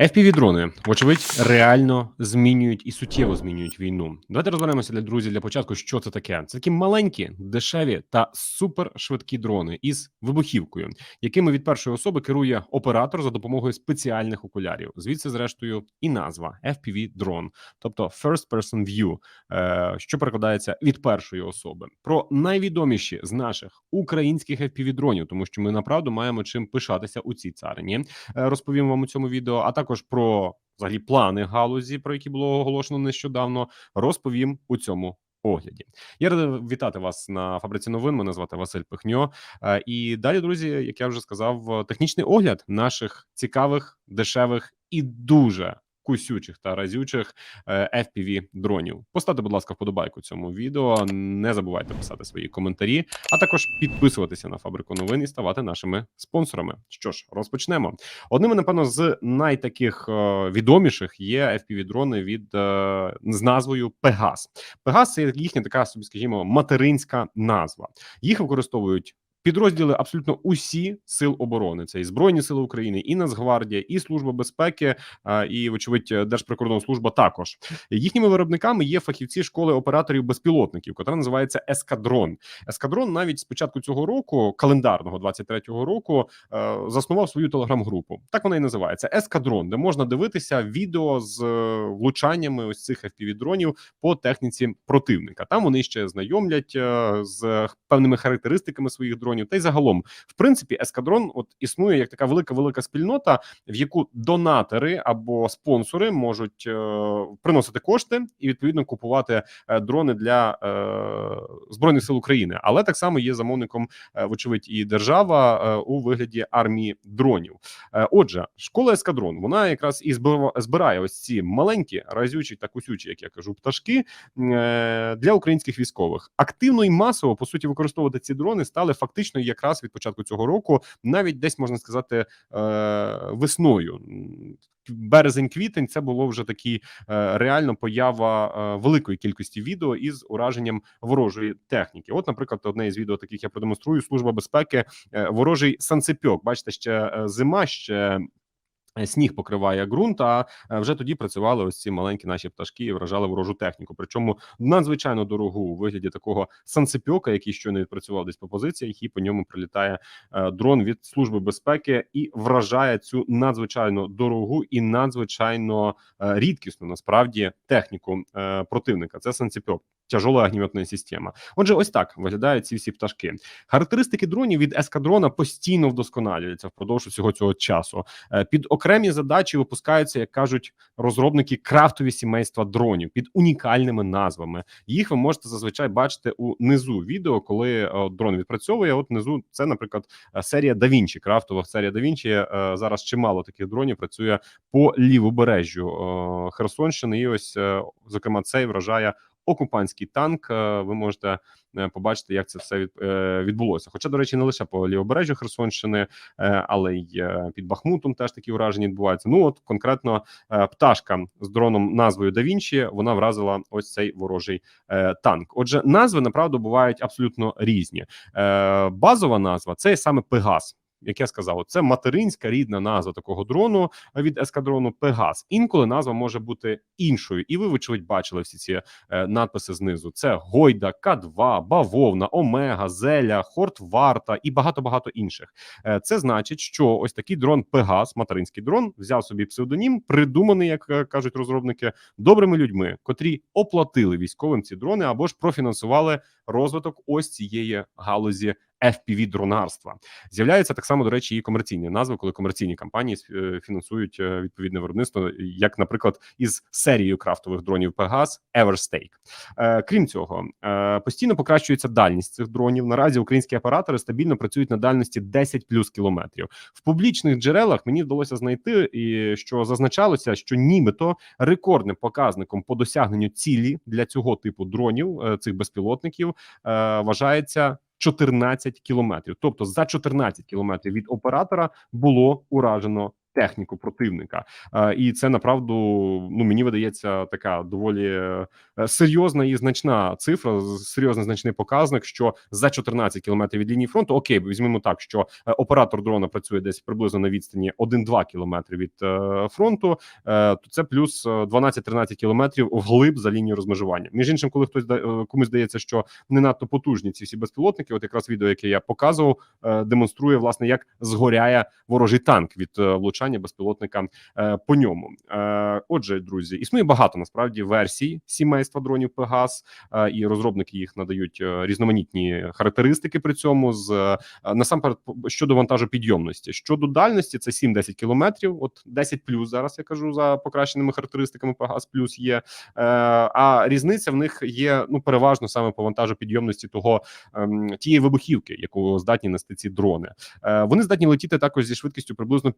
FPV-дрони, вочевидь, реально змінюють і суттєво змінюють війну. Давайте розберемося для друзів для початку, що це таке. Це такі маленькі, дешеві та супершвидкі дрони із вибухівкою, якими від першої особи керує оператор за допомогою спеціальних окулярів. Звідси, зрештою, і назва FPV-дрон, тобто First Person View, е, що перекладається від першої особи. Про найвідоміші з наших українських FPV-дронів, тому що ми направду маємо чим пишатися у цій царині. Е, Розповім вам у цьому відео, а також про взагалі плани галузі, про які було оголошено нещодавно. Розповім у цьому. Огляді я радий вітати вас на фабриці новин. Мене звати Василь Пихньо. Е, І далі, друзі, як я вже сказав, технічний огляд наших цікавих, дешевих і дуже кусючих та разючих е, fpv дронів. Поставте, будь ласка, вподобайку цьому відео. Не забувайте писати свої коментарі, а також підписуватися на фабрику новин і ставати нашими спонсорами. Що ж, розпочнемо. Одними, напевно, з найтаких е, відоміших є fpv дрони від е, з назвою Пегас. Пегас це їхня така собі, скажімо, материнська назва. Їх використовують. Підрозділи абсолютно усі сил оборони. Це і збройні сили України, і Нацгвардія, і служба безпеки, і вочевидь Держприкордонслужба також їхніми виробниками є фахівці школи операторів безпілотників, котра називається Ескадрон. Ескадрон навіть з початку цього року, календарного 23-го року, е, заснував свою телеграм-групу. Так вона і називається Ескадрон, де можна дивитися відео з е, влучаннями ось цих FPV-дронів по техніці противника. Там вони ще знайомлять е, з певними характеристиками своїх дронів. Та й загалом, в принципі, ескадрон от існує як така велика велика спільнота, в яку донатори або спонсори можуть е, приносити кошти і відповідно купувати е, дрони для е, збройних сил України, але так само є замовником, е, вочевидь, і держава е, у вигляді армії дронів. Е, Отже, школа ескадрон вона якраз і збирає ось ці маленькі разючі та кусючі, як я кажу, пташки е, для українських військових. Активно і масово по суті використовувати ці дрони стали фактично якраз від початку цього року, навіть десь можна сказати е, весною. Березень-квітень це було вже такі е, реально поява е, великої кількості відео із ураженням ворожої техніки. От, наприклад, одне із відео таких я продемонструю. Служба безпеки ворожий санцепьок. Бачите, ще зима, ще сніг покриває ґрунт. А е, вже тоді працювали ось ці маленькі наші пташки і вражали ворожу техніку. Причому надзвичайно дорогу у вигляді такого санцепьока, який щойно відпрацював десь по позиціях, і по ньому прилітає е, дрон від служби безпеки і вражає цю надзвичайно дорогу і надзвичайно е, рідкісну насправді техніку е, противника. Це санцепьок. Тяжола огнеметна система. Отже, ось так виглядають ці всі пташки. Характеристики дронів від ескадрона постійно вдосконалюються впродовж усього цього часу. Е, Під окремі задачі випускаються, як кажуть розробники, крафтові сімейства дронів під унікальними назвами. Їх ви можете зазвичай бачити у низу відео, коли е, дрон відпрацьовує. От внизу це, наприклад, е, серія Vinci, крафтова серія. Е, Зараз чимало таких дронів працює по лівобережжю Херсонщини. І ось, зокрема, цей вражає окупантський танк. Е, Ви можете е, побачити, як це все е, відбулося. Хоча, до речі, не лише по лівобережжю Херсонщини, але й під Бахмутом теж такі враження відбуваються. Ну от конкретно пташка з дроном назвою Да Вінчі вона вразила ось цей ворожий танк. Отже, назви направду бувають абсолютно різні. Базова назва це саме Пегас. Як я сказав, це материнська рідна назва такого дрону від ескадрону Пегас. Інколи назва може бути іншою, і ви, вочевидь, бачили всі ці е, надписи знизу: це Гойда, К2, Бавовна, Омега, Зеля, Хортварта і багато багато інших. Е, Це значить, що ось такий дрон Пегас, материнський дрон, взяв собі псевдонім, придуманий, як е, кажуть розробники, добрими людьми, котрі оплатили військовим ці дрони або ж профінансували розвиток ось цієї галузі. Fpv дронарства з'являються так само, до речі, і комерційні назви, коли комерційні компанії е, фінансують е, відповідне виробництво, як, наприклад, із серією крафтових дронів Пегас Everstake. Е, Крім цього, постійно покращується дальність цих дронів. Наразі українські оператори стабільно працюють на дальності 10 плюс кілометрів. В публічних джерелах мені вдалося знайти, і що зазначалося, що нібито рекордним показником по досягненню цілі для цього типу дронів цих безпілотників вважається. 14 кілометрів, тобто за 14 кілометрів від оператора було уражено техніку противника, і це направду ну мені видається така доволі е, серйозна і значна цифра, серйозний значний показник. Що за 14 кілометрів від лінії фронту, окей, візьмемо так, що е, оператор дрона працює десь приблизно на відстані 1-2 кілометри від е, фронту, то це плюс е, 12-13 кілометрів вглиб за лінією розмежування. Між іншим, коли хтось комусь здається, що не надто потужні ці всі безпілотники, от якраз відео, яке я показував, демонструє власне, як згоряє ворожий танк від е, влучання безпілотника е, по ньому. Е, Отже, друзі, існує багато насправді версій сімейства дронів Пегас, е, і розробники їх надають різноманітні характеристики при цьому з насамперед щодо вантажопідйомності. Щодо дальності, це 7-10 кілометрів. От 10 плюс зараз я кажу за покращеними характеристиками Пегас плюс є. А різниця в них є ну переважно саме по вантажопідйомності того ем, тієї вибухівки, яку здатні нести ці дрони. Вони здатні летіти також зі швидкістю приблизно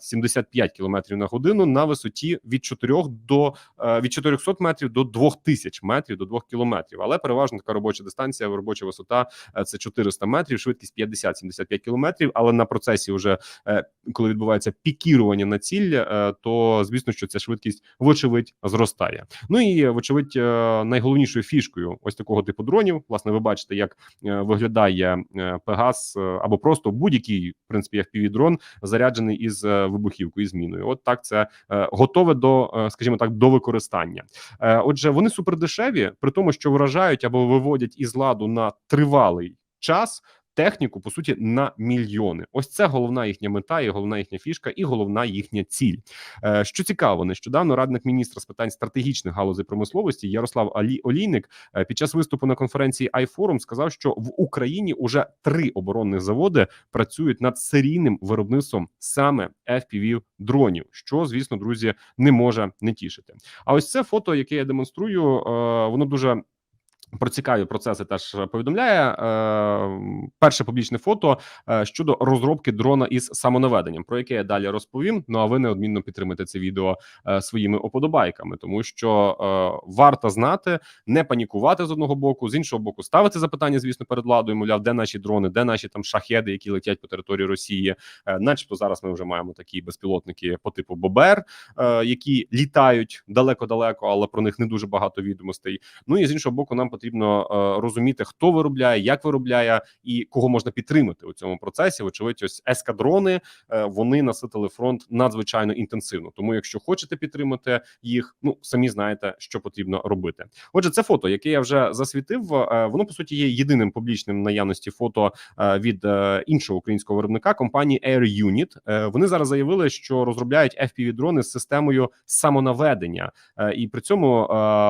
50-75 км на годину на висоті від 4 до е, від 400 метрів до 2000 метрів до 2 кілометрів. Але переважно така робоча дистанція, робоча висота е, це 400 метрів, швидкість 50-75 кілометрів. Але на процесі, вже е, коли відбувається пікірування на ціль, то звісно, що ця швидкість вочевидь зростає. Ну і вочевидь, найголовнішою фішкою ось такого типу дронів. Власне, ви бачите, як виглядає Пегас або просто будь-який в принципі fpv дрон заряджений із вибухівкою і зміною. От так це е, готове до, е, скажімо так, до використання. Е, Отже, вони супердешеві, при тому, що вражають або виводять із ладу на тривалий час. Техніку по суті на мільйони. Ось це головна їхня мета, і головна їхня фішка, і головна їхня ціль. Е, Що цікаво, нещодавно радник міністра з питань стратегічних галузей промисловості Ярослав Алі Олійник е, під час виступу на конференції iForum сказав, що в Україні уже три оборонних заводи працюють над серійним виробництвом саме fpv дронів, що звісно, друзі, не може не тішити. А ось це фото, яке я демонструю, е, воно дуже. Про цікаві процеси теж повідомляє е, перше публічне фото е, щодо розробки дрона із самонаведенням, про яке я далі розповім. Ну а ви неодмінно підтримайте це відео е, своїми оподобайками, тому що е, варто знати, не панікувати з одного боку, з іншого боку, ставити запитання, звісно, перед владою. Мовляв, де наші дрони, де наші там шахеди, які летять по території Росії. Е, начебто зараз ми вже маємо такі безпілотники по типу Бобер, е, які літають далеко-далеко, але про них не дуже багато відомостей. Ну і з іншого боку, нам потрібно е, розуміти, хто виробляє, як виробляє і кого можна підтримати у цьому процесі. Вочевидь, ось ескадрони е, вони наситили фронт надзвичайно інтенсивно. Тому, якщо хочете підтримати їх, ну самі знаєте, що потрібно робити. Отже, це фото, яке я вже засвітив, е, воно по суті є єдиним публічним наявності фото від іншого українського виробника компанії Air Unit. Вони зараз заявили, що розробляють fpv дрони з системою самонаведення, і при цьому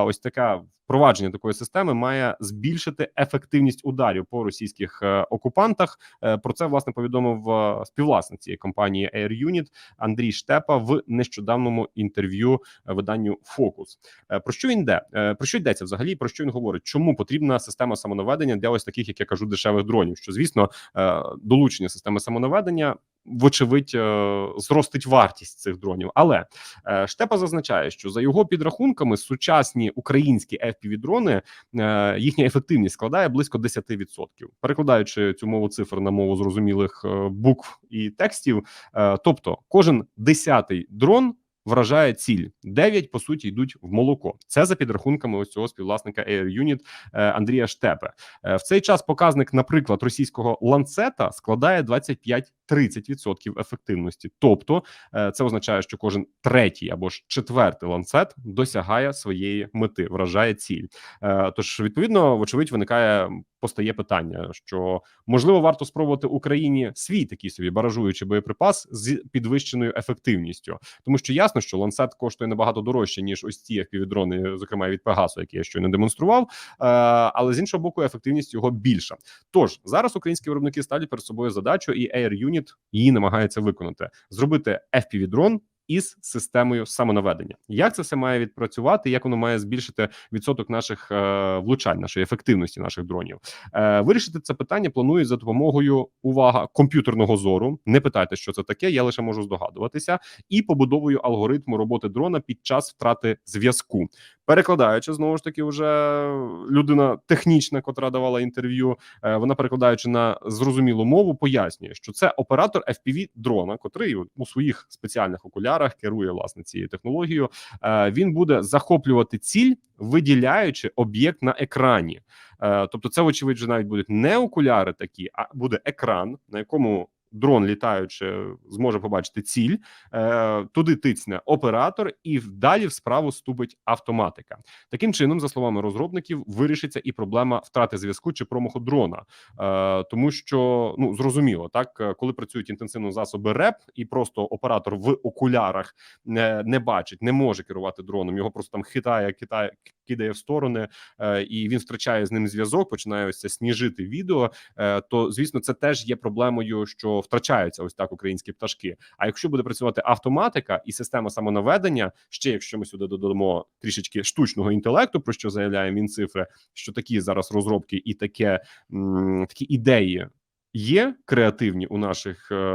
ось така впровадження такої системи має збільшити ефективність ударів по російських е, окупантах. Е, Про це власне повідомив е, співвласник цієї компанії Air Unit Андрій Штепа в нещодавному інтерв'ю виданню Фокус. Про що він йде? Е, Про що йдеться взагалі? Про що він говорить? Чому потрібна система самонаведення для ось таких, як я кажу, дешевих дронів? Що звісно, долучення системи самонаведення. Вочевидь, е, зростить вартість цих дронів, але е, Штепа зазначає, що за його підрахунками сучасні українські fpv дрони е, їхня ефективність складає близько 10%. Перекладаючи цю мову цифр на мову зрозумілих букв і текстів, тобто кожен десятий дрон вражає ціль. Дев'ять по суті йдуть в молоко. Це за підрахунками ось цього співвласника Air Unit е, Андрія Штепе. Е, В цей час показник, наприклад, російського ланцета складає 25-30% ефективності. Тобто, е, це означає, що кожен третій або ж четвертий ланцет досягає своєї мети, вражає ціль. Тож, відповідно, вочевидь, виникає постає питання, що можливо варто спробувати Україні свій такий собі баражуючий боєприпас з підвищеною ефективністю, тому що ясно, що ланцет коштує набагато дорожче ніж ось ці півдрони, зокрема від Пегасу, які я щойно демонстрував. Е, але з іншого боку, ефективність його більша. Тож зараз українські виробники ставлять перед собою задачу, і Air Unit її намагається виконати: зробити fpv дрон із системою самонаведення. Як це все має відпрацювати? Як воно має збільшити відсоток наших е, влучань, нашої ефективності наших дронів? Е, вирішити це питання планують за допомогою увага комп'ютерного зору. Не питайте, що це таке. Я лише можу здогадуватися, і побудовою алгоритму роботи дрона під час втрати зв'язку. Перекладаючи знову ж таки, вже людина технічна, котра давала інтерв'ю. е, Вона перекладаючи на зрозумілу мову, пояснює, що це оператор FPV дрона, котрий у своїх спеціальних окулярах керує власне цією технологією. Е, Він буде захоплювати ціль, виділяючи об'єкт на екрані. Е, Тобто, це вочевидь вже навіть будуть не окуляри такі, а буде екран, на якому дрон літаючи зможе побачити ціль. Е, Туди тицне оператор, і далі в справу вступить автоматика. Таким чином, за словами розробників, вирішиться і проблема втрати зв'язку чи промаху дрона, е, тому що ну зрозуміло, так е, коли працюють інтенсивно засоби РЕП, і просто оператор в окулярах не, бачить, не може керувати дроном. Його просто там хитає, китає, кидає в сторони, і він втрачає з ним зв'язок. Починає ось це сніжити відео. То звісно, це теж є проблемою, що втрачаються ось так українські пташки. А якщо буде працювати автоматика і система самонаведення, ще якщо ми сюди додамо трішечки штучного інтелекту, про що заявляє Мінцифри, що такі зараз розробки і таке такі ідеї. Є креативні у наших е,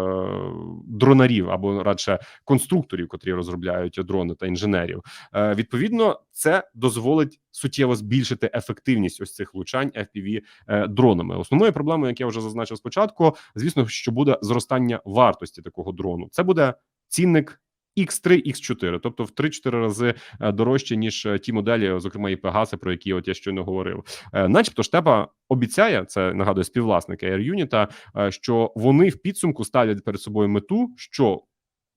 дронарів або радше конструкторів, котрі розробляють дрони та інженерів. Е, відповідно, це дозволить суттєво збільшити ефективність ось цих влучань FPV е, дронами. Основною проблемою, як я вже зазначив спочатку, звісно, що буде зростання вартості такого дрону. Це буде цінник. X3, X4, тобто в 3-4 рази е, дорожче ніж е, ті моделі, зокрема і Пегаси, про які от я щойно говорив. Е, Начебто штепа обіцяє це нагадує співвласники AirUnit, е, що вони в підсумку ставлять перед собою мету, що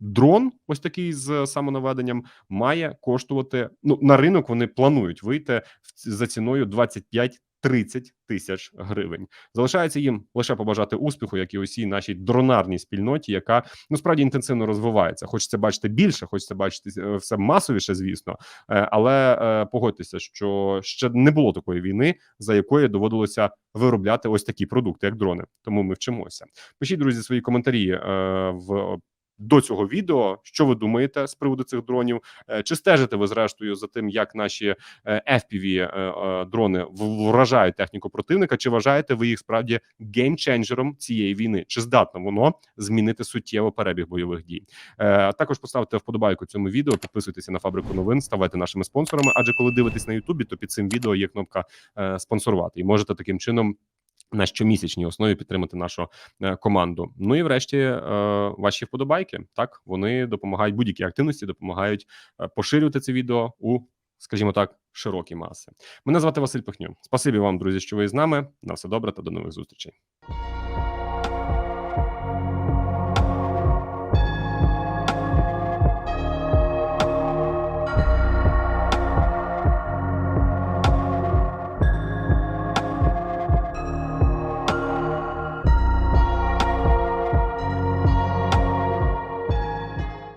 дрон, ось такий з самонаведенням, має коштувати. Ну на ринок вони планують вийти за ціною 25 30 тисяч гривень. Залишається їм лише побажати успіху, як і усій нашій дронарній спільноті, яка ну справді інтенсивно розвивається. Хочеться бачити більше, хочеться бачити е, все масовіше, звісно. Е, Але е, погодьтеся, що ще не було такої війни, за якої доводилося виробляти ось такі продукти, як дрони. Тому ми вчимося. Пишіть друзі свої коментарі в. До цього відео, що ви думаєте з приводу цих дронів? Е, Чи стежите ви зрештою за тим, як наші е, FPV е, дрони вражають техніку противника? Чи вважаєте ви їх справді геймченджером цієї війни? Чи здатно воно змінити суттєво перебіг бойових дій? Також поставте вподобайку цьому відео, підписуйтеся на фабрику новин, ставайте нашими спонсорами. Адже коли дивитесь на Ютубі, то під цим відео є кнопка спонсорувати, і можете таким чином. На щомісячній основі підтримати нашу е, команду. Ну і врешті е, ваші вподобайки. Так вони допомагають будь-якій активності, допомагають е, поширювати це відео у, скажімо так, широкі маси. Мене звати Василь Пихню. Спасибі вам, друзі, що ви з нами. На все добре та до нових зустрічей.